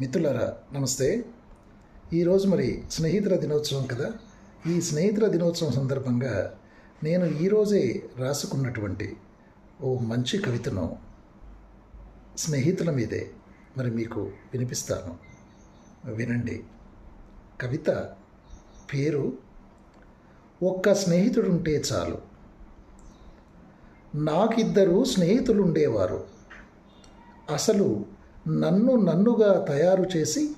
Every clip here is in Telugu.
మిత్రులారా నమస్తే. ఈరోజు మరి స్నేహితుల దినోత్సవం కదా? ఈ స్నేహితుల దినోత్సవం సందర్భంగా నేను ఈరోజే రాసుకున్నటువంటి ఓ మంచి కవితను స్నేహితుల మీదే మరి మీకు వినిపిస్తాను. వినండి. కవిత పేరు ఒక్క స్నేహితుడుంటే చాలు. నాకిద్దరు స్నేహితులుండేవారు. అసలు నన్ను నన్నుగా తయారు చేసి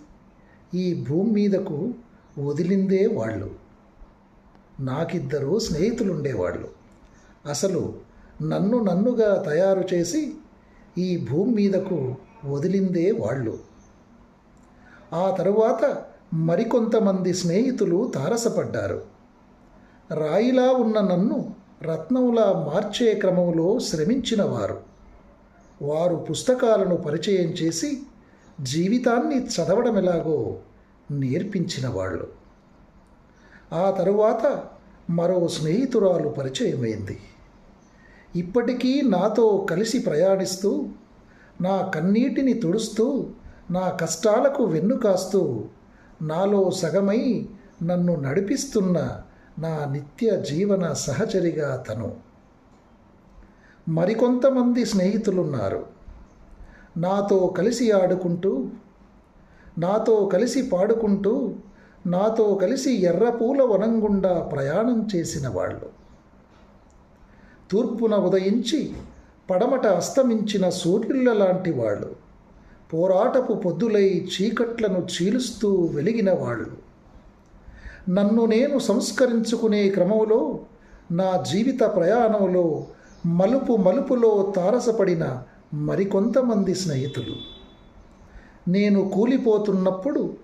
ఈ భూమి మీదకు వదిలిందే వాళ్ళు. నాకిద్దరు స్నేహితులుండేవాళ్ళు. అసలు నన్ను నన్నుగా తయారు చేసి ఈ భూమి మీదకు వదిలిందే వాళ్ళు. ఆ తరువాత మరికొంతమంది స్నేహితులు తారసపడ్డారు. రాయిలా ఉన్న నన్ను రత్నంలా మార్చే క్రమంలో శ్రమించినవారు. వారు పుస్తకాలను పరిచయం చేసి జీవితాన్ని చదవడం ఎలాగో నేర్పించిన వాళ్ళు. ఆ తరువాత మరో స్నేహితురాలు పరిచయమైంది. ఇప్పటికీ నాతో కలిసి ప్రయాణిస్తూ నా కన్నీటిని తుడుస్తూ నా కష్టాలకు వెన్నుకాస్తూ నాలో సగమై నన్ను నడిపిస్తున్న నా నిత్య జీవన సహచరిగా తను. మరికొంతమంది స్నేహితులున్నారు. నాతో కలిసి ఆడుకుంటూ నాతో కలిసి పాడుకుంటూ నాతో కలిసి ఎర్రపూల వనం గుండా ప్రయాణం చేసిన వాళ్ళు. తూర్పున ఉదయించి పడమట అస్తమించిన సూర్యుల లాంటి వాళ్ళు. పోరాటపు పొద్దులై చీకట్లను చీలుస్తూ వెలిగిన వాళ్ళు. నన్ను నేను సంస్కరించుకునే క్రమంలో నా జీవిత ప్రయాణంలో మలుపు మలుపులో తారసపడిన మరికొంతమంది స్నేహితులు. నేను కూలిపోతున్నప్పుడు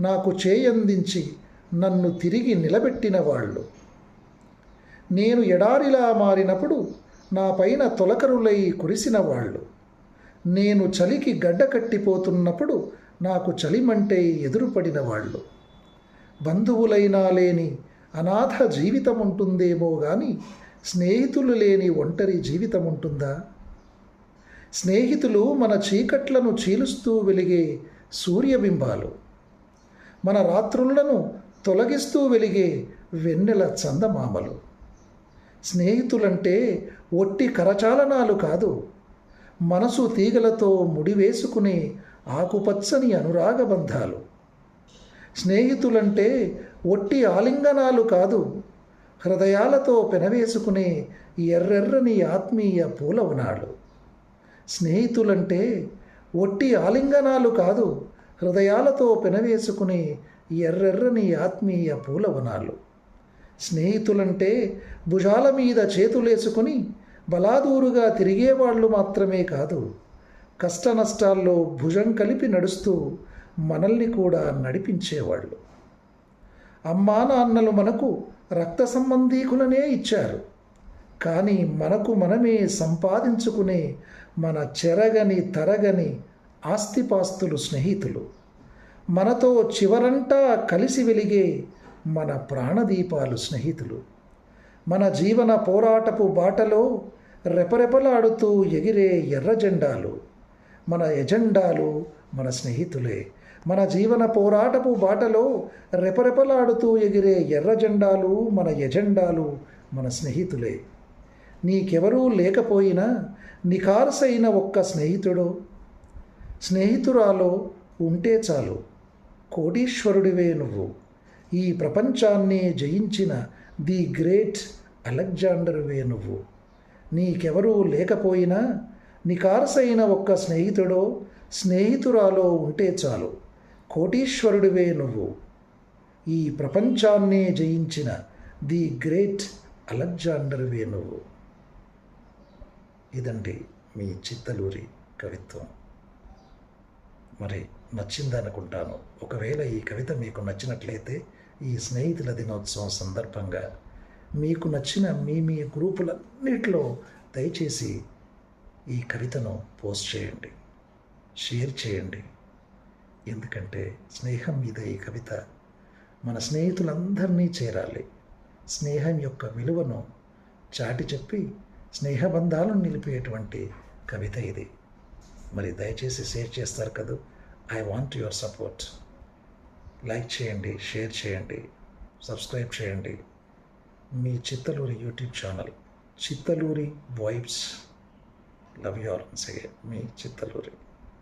నాకు చేయందించి నన్ను తిరిగి నిలబెట్టిన వాళ్ళు. నేను ఎడారిలా మారినప్పుడు నా పైన తొలకరులై కురిసిన వాళ్ళు. నేను చలికి గడ్డ కట్టిపోతున్నప్పుడు నాకు చలిమంటే ఎదురుపడిన వాళ్ళు. బంధువులైనా లేని అనాథ జీవితం ఉంటుందేమో కానీ స్నేహితులు లేని ఒంటరి జీవితం ఉంటుందా? స్నేహితులు మన చీకట్లను చీలుస్తూ వెలిగే సూర్యబింబాలు మన రాత్రులను తొలగిస్తూ వెలిగే వెన్నెల చందమామలు. స్నేహితులంటే ఒట్టి కరచాలనాలు కాదు మనసు తీగలతో ముడివేసుకునే ఆకుపచ్చని అనురాగ బంధాలు స్నేహితులంటే ఒట్టి ఆలింగనాలు కాదు హృదయాలతో పెనవేసుకునే ఎర్రెర్రని ఆత్మీయ పూలవనాలు స్నేహితులంటే ఒట్టి ఆలింగనాలు కాదు హృదయాలతో పెనవేసుకునే ఎర్రెర్రని ఆత్మీయ పూలవనాలు స్నేహితులంటే భుజాల మీద చేతులేసుకుని బలాదూరుగా తిరిగేవాళ్ళు మాత్రమే కాదు కష్ట నష్టాల్లో భుజం కలిపి నడుస్తూ మనల్ని కూడా నడిపించేవాళ్ళు. అమ్మా నాన్నలు మనకు రక్త సంబంధీకులనే ఇచ్చారు. కానీ మనకు మనమే సంపాదించుకునే మన చెరగని తరగని ఆస్తిపాస్తులు స్నేహితులు. మనతో చివరంటా కలిసి వెలిగే మన ప్రాణదీపాలు స్నేహితులు. మన జీవన పోరాటపు బాటలో రెపరెపలాడుతూ ఎగిరే ఎర్ర జెండాలు మన ఎజెండాలు మన స్నేహితులే మన జీవన పోరాటపు బాటలో రెపరెపలాడుతూ ఎగిరే ఎర్ర జెండాలు మన ఎజెండాలు మన స్నేహితులే. నీకెవరూ లేకపోయినా నికార్సైన ఒక్క స్నేహితుడో. స్నేహితురాలో ఉంటే చాలు కోటీశ్వరుడివే నువ్వు. ఈ ప్రపంచాన్ని జయించిన ది గ్రేట్ అలెగ్జాండర్వే నువ్వు. నీకెవరూ లేకపోయినా నికారసైన ఒక్క స్నేహితుడో స్నేహితురాలో ఉంటే చాలు. కోటీశ్వరుడివే నువ్వు. ఈ ప్రపంచాన్నే జయించిన ది గ్రేట్ అలెగ్జాండర్వే నువ్వు. ఇదండి మీ చిత్తలూరి కవిత్వం. మరి నచ్చిందనుకుంటాను. ఒకవేళ ఈ కవిత మీకు నచ్చినట్లయితే ఈ స్నేహితుల దినోత్సవం సందర్భంగా మీకు నచ్చిన మీ మీ గ్రూపులన్నిటిలో దయచేసి ఈ కవితను పోస్ట్ చేయండి. షేర్ చేయండి. ఎందుకంటే స్నేహం మీద ఈ కవిత మన స్నేహితులందరినీ చేరాలి. స్నేహం యొక్క విలువను చాటి చెప్పి స్నేహబంధాలను నిలిపేటువంటి కవిత ఇది. మరి దయచేసి షేర్ చేస్తారు కదా? I want your support. Like చేయండి షేర్ చేయండి సబ్స్క్రైబ్ చేయండి. మీ Chittaluri YouTube channel Chittaluri vibes. Love you all. Me Chittaluri.